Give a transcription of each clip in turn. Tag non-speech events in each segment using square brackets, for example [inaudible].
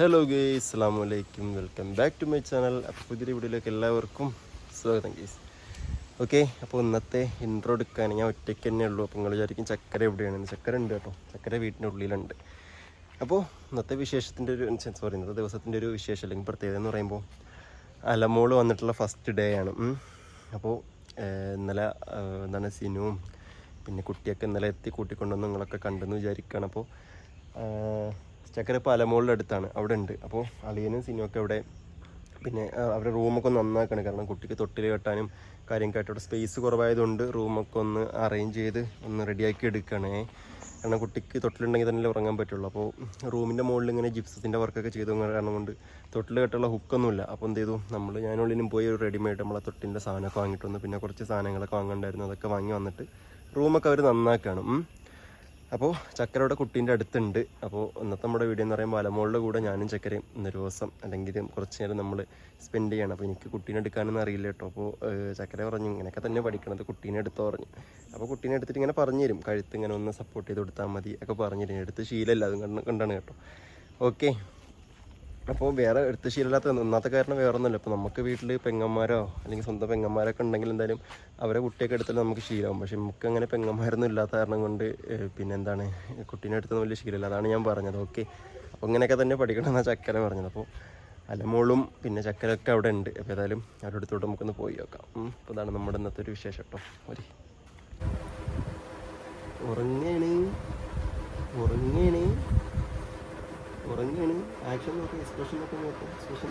Hello guys അസ്സാം വലൈക്കും welcome back to my channel അപ്പോൾ പുതിയ വീഡിയോയിലേക്ക് എല്ലാവർക്കും സ്വാഗതം ഗേസ് ഓക്കെ അപ്പോൾ ഇന്നത്തെ ഇൻട്രോ എടുക്കാൻ ഞാൻ ഒറ്റയ്ക്ക് തന്നെ ഉള്ളൂ. അപ്പോൾ നിങ്ങൾ വിചാരിക്കും ചക്കര എവിടെയാണ്? ചക്കര ഉണ്ട് കേട്ടോ. ചക്കര വീട്ടിന്റെ ഉള്ളിലുണ്ട്. അപ്പോൾ ഇന്നത്തെ വിശേഷത്തിന്റെ ഒരു സോറി ഇന്നത്തെ ദിവസത്തിന്റെ ഒരു വിശേഷം അല്ലെങ്കിൽ പ്രത്യേകത എന്ന് പറയുമ്പോൾ അലമോൾ വന്നിട്ടുള്ള ഫസ്റ്റ് ഡേ ആണ്. അപ്പോൾ ഇന്നലെ എന്താണ് സിനുവും പിന്നെ കുട്ടിയൊക്കെ ഇന്നലെ എത്തി കൂട്ടിക്കൊണ്ടുവന്ന് നിങ്ങളൊക്കെ കണ്ടെന്ന് വിചാരിക്കുകയാണ്. അപ്പോൾ ചക്കര പലമോളുടെ അടുത്താണ്. അവിടെ ഉണ്ട്. അപ്പോൾ അളിയനും സിനുവൊക്കെ അവിടെ. പിന്നെ അവരുടെ റൂമൊക്കെ നന്നാക്കണം. കാരണം കുട്ടിക്ക് തൊട്ടിൽ കെട്ടാനും കാര്യം കേട്ടോ അവിടെ സ്പേസ് കുറവായതുകൊണ്ട് റൂമൊക്കെ ഒന്ന് അറേഞ്ച് ചെയ്ത് ഒന്ന് റെഡിയാക്കി എടുക്കണേ. കാരണം കുട്ടിക്ക് തൊട്ടിലുണ്ടെങ്കിൽ തന്നെ ഉറങ്ങാൻ പറ്റുള്ളൂ. അപ്പോൾ റൂമിന്റെ മുകളിൽ ഇങ്ങനെ ജിപ്സത്തിന്റെ വർക്കൊക്കെ ചെയ്തു കാരണം കൊണ്ട് തൊട്ടിൽ കെട്ടുള്ള ഹുക്കൊന്നുമില്ല അപ്പോൾ എന്ത് ചെയ്തു? നമ്മൾ ഞാനുള്ളിലും പോയി ഒരു റെഡിമെയ്ഡ് നമ്മളെ തൊട്ടിന്റെ സാധനമൊക്കെ വാങ്ങിയിട്ട് വന്നു. പിന്നെ കുറച്ച് സാധനങ്ങളൊക്കെ വാങ്ങണ്ടായിരുന്നു അതൊക്കെ വാങ്ങി വന്നിട്ട് റൂമൊക്കെ അവർ നന്നാക്കുകയാണ് ഉം. അപ്പോൾ ചക്കരയുടെ കുട്ടീന്റെ അടുത്തുണ്ട്. അപ്പോൾ ഇന്നത്തെ നമ്മുടെ വീഡിയോ എന്ന് പറയുമ്പോൾ അലമോളുടെ കൂടെ ഞാനും ചക്കരയും ഇന്നൊരു ദിവസം അല്ലെങ്കിൽ കുറച്ച് നേരം നമ്മൾ സ്പെൻഡ് ചെയ്യണം. അപ്പോൾ എനിക്ക് കുട്ടീനെ എടുക്കാനൊന്നും അറിയില്ല കേട്ടോ. അപ്പോൾ ചക്കര പറഞ്ഞു ഇങ്ങനെയൊക്കെ തന്നെ പഠിക്കണത് കുട്ടീനെ എടുത്തോ പറഞ്ഞു. അപ്പോൾ കുട്ടീനെ എടുത്തിട്ട് ഇങ്ങനെ പറഞ്ഞു തരും. കഴുത്ത് ഇങ്ങനെ ഒന്ന് സപ്പോർട്ട് ചെയ്ത് കൊടുത്താൽ മതി ഒക്കെ പറഞ്ഞു തരും എടുത്ത് ശീലമല്ല. അതും കണ്ട് കണ്ടാണ് കേട്ടോ. ഓക്കെ അപ്പോൾ വേറെ എടുത്ത് ശീലമില്ലാത്ത ഒന്നാമത്തെ കാരണം വേറെ ഒന്നുമില്ല ഇപ്പോൾ നമുക്ക് വീട്ടിൽ പെങ്ങന്മാരോ അല്ലെങ്കിൽ സ്വന്തം പെങ്ങന്മാരൊക്കെ ഉണ്ടെങ്കിൽ എന്തായാലും അവരെ കുട്ടിയൊക്കെ എടുത്താലും നമുക്ക് ശീലമാവും. പക്ഷേ നമുക്ക് അങ്ങനെ പെങ്ങന്മാരൊന്നും ഇല്ലാത്ത കാരണം കൊണ്ട് പിന്നെ എന്താണ് കുട്ടീനെ എടുത്തൊന്നും വലിയ ശീലമില്ല. അതാണ് ഞാൻ പറഞ്ഞത്. ഓക്കെ. അപ്പോൾ ഇങ്ങനെയൊക്കെ തന്നെ പഠിക്കണം എന്നാ ചക്കര പറഞ്ഞത്. അപ്പോൾ അലമോളും പിന്നെ ചക്കരൊക്കെ അവിടെ ഉണ്ട്. അപ്പോൾ ഏതായാലും അവരുടെ അടുത്തോട്ട് നമുക്കൊന്ന് പോയി നോക്കാം. അപ്പോൾ ഇതാണ് നമ്മുടെ ഇന്നത്തെ ഒരു വിശേഷം കേട്ടോ ഒരു ഉറങ്ങണേ. ഉറങ്ങാണ്. ഉറങ്ങാണ് ആക്ഷൻ നോക്കാം എക്സ്പ്രഷൻ ഒക്കെ നോക്കാം എക്സ്പ്രഷൻ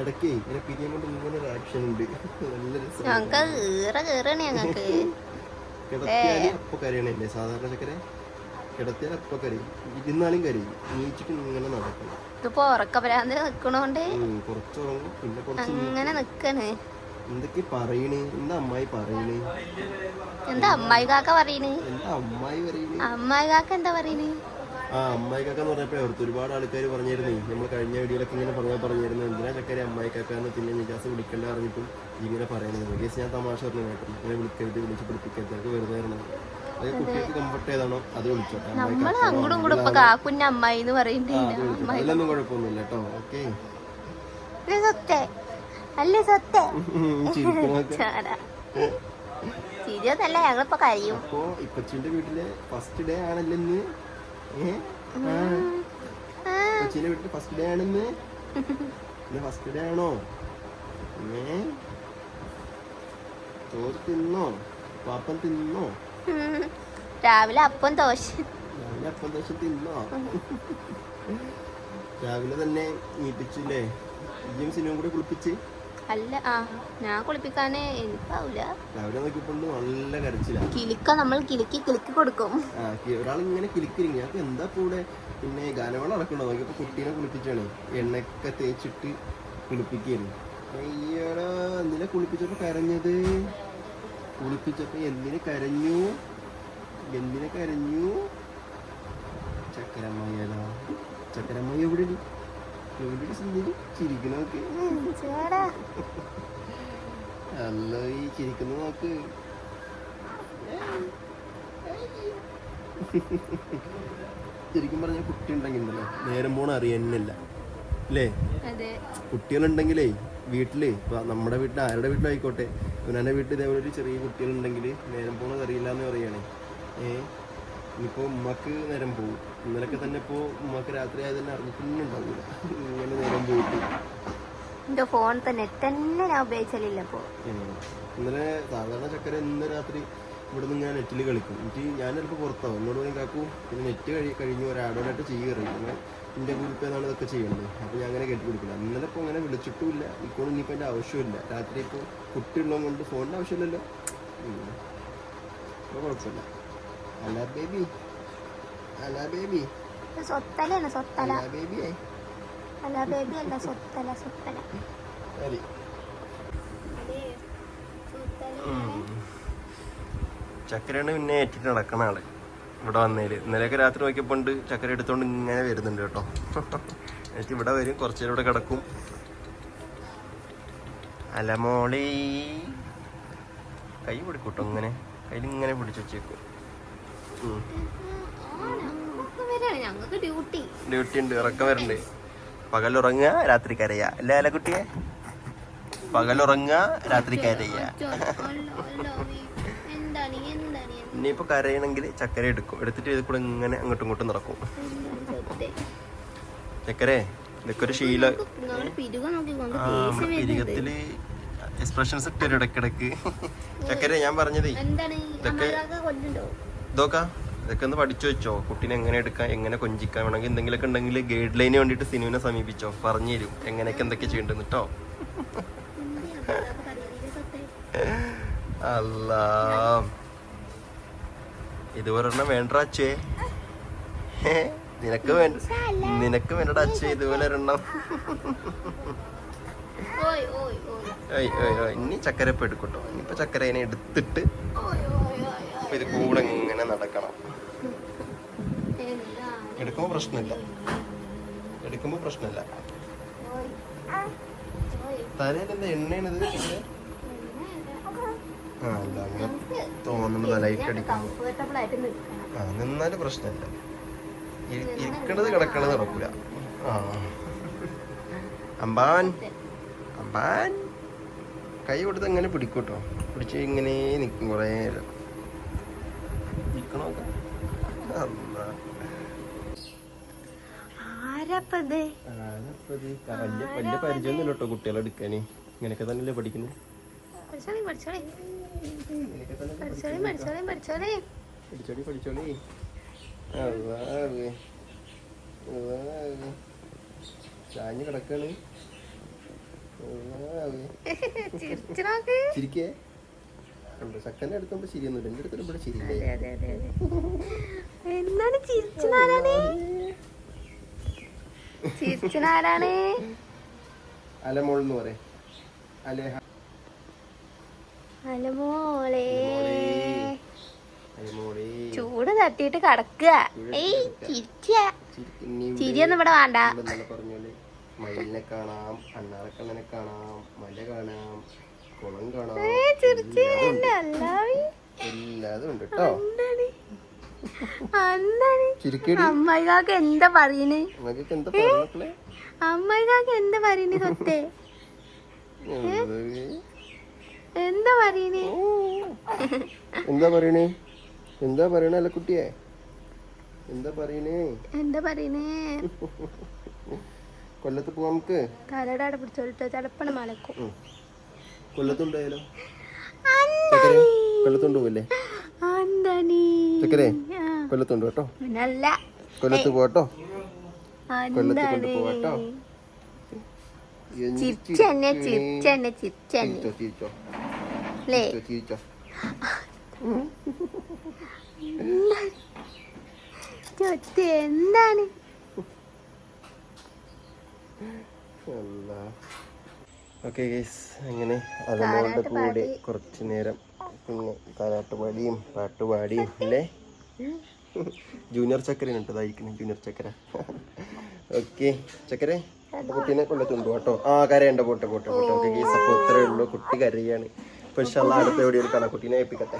ഇടയ്ക്ക് ഇങ്ങനെ പിരിയാൻ കൊണ്ട് ഇങ്ങനെ ഒരു ആക്ഷൻ ഉണ്ട്. നല്ല രസം ഞങ്ങക്ക് ഈറ കേറാണ് ഞങ്ങക്ക്. കിടത്തിയാൽ അപ്പൊ കരയണല്ലേ സാധാരണ ചക്കരെ? കിടത്തിയാൽ അപ്പൊ കരയും. ഇരുന്നാലും കരയും. നീച്ചിട്ട് ഇങ്ങനെ നടക്കണം. ഇതിപ്പോ ഉറക്കപരാന്തിൽ നിക്കണോണ്ട്? കുറച്ച് ഉറങ്ങും പിന്നെ കുറച്ച് അങ്ങനെ നിക്കണേ. എന്തൊക്കെ പറയണേ? എന്താ അമ്മായി പറയണേ? എന്താ അമ്മായി കാക്ക പറയണേ? എന്താ അമ്മായി പറയണ്? അമ്മായി കാക്ക എന്താ പറയണ്? ആ അമ്മായിക്കാക്കെന്ന് എന്ന് പറഞ്ഞപ്പോ ഓർത്ത് ഒരുപാട് ആൾക്കാർ പറഞ്ഞിരുന്നേ. നമ്മൾ കഴിഞ്ഞ വീഡിയോയിലൊക്കെ ഇങ്ങനെ പറഞ്ഞാൽ പറഞ്ഞിരുന്നു. എന്തിനാ ചക്കര അമ്മായിക്കാക്കാന്ന് പിന്നെ നിജാസ് വിളിക്കണ്ട അറിഞ്ഞിട്ടും ഇങ്ങനെ പറയുന്നത്. കേസ് ഞാൻ തമാശ പറഞ്ഞു കേട്ടോ. ഇങ്ങനെ വിളിക്കരുത് വിളിച്ച് പിടിപ്പിക്കരുത്. അതൊക്കെ വെറുതെ വരണം അത്. കുട്ടിക്ക് കംഫർട്ട് ഏതാണോ അത് വിളിച്ചോട്ടെ അതിലൊന്നും കുഴപ്പമൊന്നുമില്ല കേട്ടോ. ഓക്കെ. ചിരിയൊന്നല്ല ഞങ്ങളിപ്പോ അപ്പോ ഇപ്പച്ചിന്റെ വീട്ടിലെ ഫസ്റ്റ് ഡേ ആണല്ലോ ആ, വീട്ടിൽ ഫസ്റ്റ് ഡേ ആണെന്ന്. ഫസ്റ്റ് ഡേ ആണോ? ഏ? ചോറ് തിന്നോ? പാപ്പം തിന്നോ. രാവിലെ അപ്പം ദോശ. രാവിലെ അപ്പം ദോശ തിന്നോ? രാവിലെ തന്നെ നീപ്പിച്ചില്ലേ? ഇയ്യും സിനിമ കൂടി കുളിപ്പിച്ച്. അല്ല ആ ഞാൻ കുളിപ്പിക്കാന് എനിക്കാവൂല. രാവിലെ നോക്കിയപ്പോൾ നല്ല കരച്ചില്ല കിലിക്ക നമ്മൾ കിലുക്കി കിലുക്കി കൊടുക്കും. ആ ഒരാൾ ഇങ്ങനെ കിളിക്കിരിക്കും. ഞങ്ങൾക്ക് എന്താ കൂടെ? പിന്നെ ഗാനമേള നടക്കണോ? നോക്കിയപ്പോൾ കുട്ടീനെ കുളിപ്പിച്ചാണ്. എണ്ണയൊക്കെ തേച്ചിട്ട് കുളിപ്പിക്കുകയായിരുന്നു അയ്യടാ എന്തിനാ കുളിപ്പിച്ചപ്പോ കരഞ്ഞത്? കുളിപ്പിച്ചപ്പോ എന്തിനു കരഞ്ഞു? എന്തിനു കരഞ്ഞു? ചക്കരമ്മയ്യടാ ചക്കരമ്മയ്യ എവിടെ എവിടെ സുന്ദരി ചിരിക്കണോക്ക് ചേടാ അല്ല ഈ ചിരിക്കുന്ന നോക്ക് ശരിക്കും പറഞ്ഞ കുട്ടി ഉണ്ടെങ്കിൽ ഉണ്ടല്ലോ നേരം പോണ അറിയാനില്ല അല്ലേ? കുട്ടികളുണ്ടെങ്കിലേ വീട്ടിൽ ഇപ്പൊ നമ്മുടെ വീട്ടിൽ ആരുടെ വീട്ടിലായിക്കോട്ടെ ഇവനെ വീട്ടിൽ ഇതേപോലെ ഒരു ചെറിയ കുട്ടികളുണ്ടെങ്കിൽ നേരം പോണത് അറിയില്ല എന്ന് പറയണേ ഏ? ഇനിയിപ്പോ ഉമ്മക്ക് നേരം പോകും ഇന്നലൊക്കെ തന്നെ ഇപ്പോ ഉമ്മക്ക് രാത്രി ആയത് തന്നെ അറിഞ്ഞിട്ടുണ്ടാവില്ല ഇങ്ങനെ നേരം പോയിട്ട്. എന്റെ ഫോൺ തന്നെ തന്നെ ഞാൻ ഉപയോഗിച്ചില്ല ഇന്നലെ സാധാരണ ചക്കര ഇന്ന് രാത്രി ഇവിടെ നിന്ന് ഞാൻ നെറ്റിൽ കളിക്കും. എനിക്ക് ഞാൻ ചിലപ്പോൾ പുറത്താവും. എന്നോട് പറയും കാക്കും പിന്നെ നെറ്റ് കഴി കഴിഞ്ഞ്. ഒരു ആഡോനായിട്ട് ചെയ്യുകയും അങ്ങനെ എന്റെ ഗൂഗിൾ പേ എന്നാണ് ഇതൊക്കെ ചെയ്യേണ്ടത് അപ്പോൾ ഞാൻ അങ്ങനെ കെട്ടി പിടിക്കില്ല. ഇന്നലെ ഇപ്പോൾ അങ്ങനെ വിളിച്ചിട്ടുമില്ല. ഇപ്പോൾ ഇനിയിപ്പോൾ എന്റെ ആവശ്യമില്ല. രാത്രി ഇപ്പോൾ കുട്ടിയുള്ളത് കൊണ്ട് ഫോണിന്റെ ആവശ്യമില്ലല്ലോ. അപ്പോൾ കുഴപ്പമില്ല. അല്ല ബേബി അല്ല ബേബി ഇത് സ്വത്തലാണ് സ്വത്തല. ബേബിയേ അല്ല ബേബി അല്ല സ്വത്തല സ്വത്തല. ശരി. ചക്കരയാണ് പിന്നെ ഏറ്റിട്ട് നടക്കണ ആൾ. ഇവിടെ വന്നേൽ. ഇന്നലെയൊക്കെ രാത്രി നോക്കിയപ്പോൾ ഉണ്ട്. ചക്കര എടുത്തോണ്ട് ഇങ്ങനെ വരുന്നുണ്ട് കേട്ടോ. [laughs] എന്നിട്ട് ഇവിടെ വരും. കുറച്ചു നേരം ഇവിടെ കിടക്കും. അലമോളി കൈ പിടിക്കൂട്ടോ ഇങ്ങനെ. കയ്യിൽ ഇങ്ങനെ പിടിച്ചു വെച്ചേക്കും. ഡ്യൂട്ടി ഉണ്ട് ഉറക്കം വരണ്ട്. പകൽ ഉറങ്ങുക രാത്രി കരയ അല്ലേ അല്ല കുട്ടിയെ? പകലുറങ്ങുക രാത്രി കരയ ഇനിയിപ്പോ കരയണമെങ്കിൽ ചക്കര എടുക്കും. എടുത്തിട്ട് ഇത് കൂടെ ഇങ്ങനെ അങ്ങോട്ടും ഇങ്ങോട്ടും നടക്കും. ചക്കരെ ഇതൊക്കെ ഒരു ശീല. പിരികത്തിൽ എക്സ്പ്രഷൻസ് ഇട്ടൊരു ഇടക്കിടക്ക്. ചക്കരെ ഞാൻ പറഞ്ഞതേ. ഇതൊക്കെ- ഇതൊക്കെ ഇതൊക്കെ ഒന്ന് പഠിച്ചു വെച്ചോ. കുട്ടീനെ എങ്ങനെ എടുക്കാം എങ്ങനെ കൊഞ്ചിക്കാൻ വേണമെങ്കിൽ എന്തെങ്കിലുമൊക്കെ ഉണ്ടെങ്കിൽ ഗൈഡ് ലൈന് വേണ്ടിയിട്ട് സിനുവിനെ സമീപിച്ചോ. പറഞ്ഞു തരും. എങ്ങനെയൊക്കെ എന്തൊക്കെ ചെയ്യേണ്ടത് കേട്ടോ അല്ല. ഇതുപോലെ ഒരെണ്ണം വേണ്ട അച്ഛേ. നിനക്ക് വേണ്ട നിനക്ക് വേണ്ട അച്ഛേ ഇതുപോലെ ഒരെണ്ണം. ഇനി ചക്കരപ്പ് എടുക്കട്ടോ. ഇനിയിപ്പോ ചക്കരേനെ എടുത്തിട്ട് ഇത് കൂടെ ഇങ്ങനെ നടക്കണം. എന്താണ് എടുക്കുമ്പോ പ്രശ്നമില്ല. എടുക്കുമ്പോ പ്രശ്നമില്ല. തലയിൽ എന്താ എണ്ണയാണിത്? ആ അല്ല അങ്ങനെ തോന്നുന്നത് ലൈറ്റ് അടിക്കുന്നു ആ നിന്നാലും പ്രശ്നമില്ല. ഇരിക്കണത് കിടക്കണത് നടക്കൂല ആ. അമ്പാൻ. അമ്പാൻ. കൈ കൊടുത്ത് അങ്ങനെ പിടിക്കൂട്ടോ. പിടിച്ച് ഇങ്ങനെ നിൽക്കും കുറേ നേരം. നിൽക്കണോ. വലിയ പരിചയമൊന്നുമില്ല കേട്ടോ കുട്ടികളെ എടുക്കാന് ഇങ്ങനെയൊക്കെ തന്നെയല്ലേ പഠിക്കുന്നത് പഠിച്ചോളി ചാഞ്ഞ് കിടക്കാണ്. ചിരിച്ചു ചിരിക്കേ? കണ്ടോ ചക്കന്റെ ശരിയൊന്നുമില്ല എന്റെ അടുത്തും ശരിയില്ലേ അതെ അതെ എന്താണ് ചിരിച്ചനാരാണ്? അലമോൾ എന്ന് പറയും. അലെ അലമോളെ. ചൂട് തട്ടിട്ട് കടക്കുക. ഏയ് ചിരിച്ച ചിരിയൊന്നും ഇവിടെ വേണ്ട. മയിലിനെ കാണാം അണ്ണാറക്കണ്ണനെ കാണാം മല കാണാം കുളം കാണാം. എല്ലാതും ഉണ്ട്. കേട്ടോ. അമ്മായിക്കാക്ക് എന്താ പറയണേ? അമ്മായിക്കാക്ക് എന്താ പറയണേ സ്വത്തെ എന്താ പറയണ് എന്താ? പറയണേ? എന്താ പറയണേ? അല്ല കുട്ടിയെ? എന്താ പറയണേ? എന്താ പറയണേ? കൊല്ലത്ത് പോവാം നമുക്ക്? തലയുടെ അവിടെ പിടിച്ചോട്ടോ ചടപ്പണ മലക്കും. കൊല്ലത്തുണ്ടായാലോ ചക്കരെ കൊല്ലത്തുണ്ട് പോവല്ലേ അന്തണി ചക്കരെ കൊല്ലത്തുണ്ട് കേട്ടോ. കൊല്ലത്ത് പോട്ടോ കൊല്ലത്ത് കൊണ്ട് എന്താണ് പോവാട്ടോ എന്ത് ചിരിച്ചെന്നെ ചിരിക്കണേ? ചിരിച്ചെന്നെ ചിരിച്ചെന്നെ. ചിരിച്ചോ ചിരിച്ചോ? അല്ലേ ചിരിച്ചോ, ചിരിച്ചോ? ചൊത്ത് എന്താണ്? ഓക്കെ ഗൈസ് അങ്ങനെ അലമോളുടെ കൂടെ കുറച്ചു നേരം പിന്നെ താരാട്ടുപാടിയും പാട്ടുപാടിയും അല്ലേ? ജൂനിയർ ചക്കര അതായിരിക്കണം ജൂനിയർ ചക്കര. ഓക്കെ ചക്കരെ കുട്ടീനെ കൊല്ലത്തുണ്ട് കേട്ടോ. ആ കരയണ്ട പോട്ടെ പോട്ടെ പോട്ടെ. ഓക്കെ ഗൈസ് അപ്പോൾ ഇത്രയേ ഉള്ളൂ. കുട്ടി കരയാണ്. പക്ഷെ അടുത്ത എവിടെയും കാണാം. കുട്ടീനെ ഏൽപ്പിക്കട്ടെ.